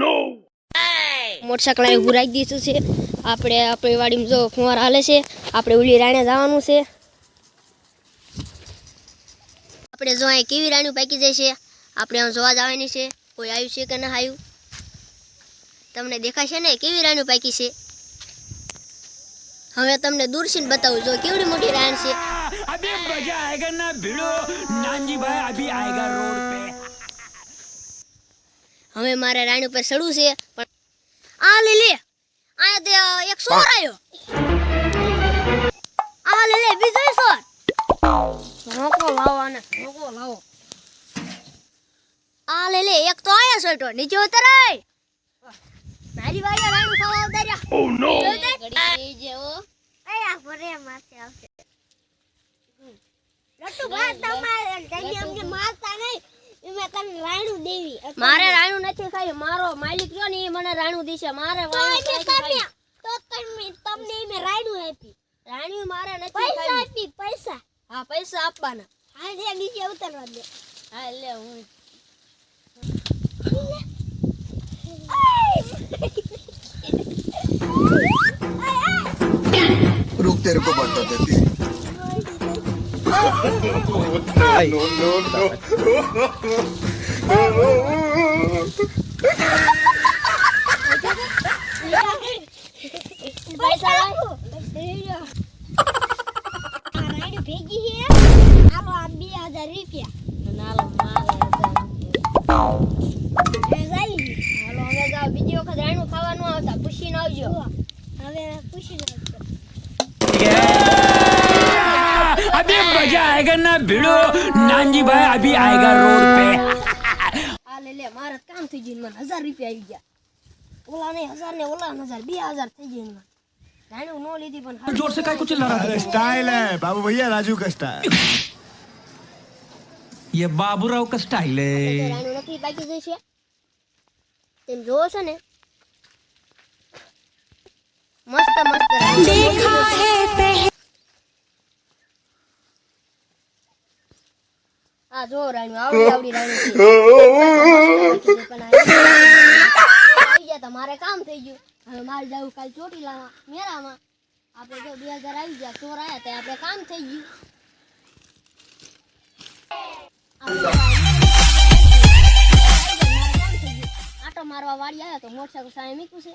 નો motorcycle અહીં ઉભરાઈ દીધું છે. આપણે આપણી વાડીમાં જો ફુવાર હાલે છે આપણે ઉલી રાણે જવાનું છે. આપણે જો અહીં કેવી રાણી પાકી જાય છે આપણે જોવા જવાની છે કોઈ આવ્યું છે કે ના આવ્યું? તમને દેખાશે ને કેવી રાણી પાકી છે? હવે તમને દૂરથી બતાવું જો કેવડી મોટી રાણ છે. અભી મજા આયેગા ના ભીડો નાનજી ભાઈ અભી આયેગા રોડ પે. હવે મારે રાણી ઉપર ચડવું છે પણ આ લે લે. આયા તે એક સોર આવ્યો આ લે લે બીજો સોર. રોકો લાવો આને રોકો લાવો. આ લે લે એક તો આયા સોટો નીચે ઉતરાય. મારી વાડી રાણી ખાવા ઉતાર્યા. ઓ નો ઘડી જેવો આયા ફરે માથે આવશે. લટ્ટુ ભાઈ તમારે જઈને અમને મારતા નહીં. મારે રાણું નથી ખાઈ મારો માલિક જો ને એ મને રાણું દેશે મારે વાળું ખાઈ. તો તમે તમને મેં રાયડું આપી રાણી મારે નથી પૈસા ખાવી. આપી પૈસા હા પૈસા આપવાના હા જે નીચે ઉતરવા દે હા લે હું रुक तेरे को बता देती Ay. No, no, no. બીજી વખત રાણું ખાવાનું આવતા પૂછીને આવજો હવે પૂછીને આવજો मजा आएगा ना भिड़ो नानजी भाई अभी आएगा रोड पे આ લે લે મારે જ કામ થઈ ગયું મને હજાર રૂપિયા આવી ગયા ઓલા ને હજાર ને ઓલા ને હજાર બે હજાર થઈ ગયા મને રાણું નો લીધી પણ હારું. जोर से काय कुछ चिल्ला रहा अरे स्टाइल है बाबू भैया राजू का स्टाइल ये बाबूराव का स्टाइल તો है રાણું નકલી પાકી જશે તેમ જોવો છો ને મસ્ત મસ્ત રાણું. આ જો રાણું આવડી આવડી રાણું છે. પણ આ આવી ગયા તો મારે કામ થઈ ગયું. હવે જવું કાલ ચોટીલામાં, મેળામાં. આપણે જો બે હજાર આવી ગયા, ચોર આવ્યા તો આપણે કામ થઈ ગયું. આટો મારવા વાળી આવ્યા તો મોટરસાયકલ સામે મૂક્યું છે.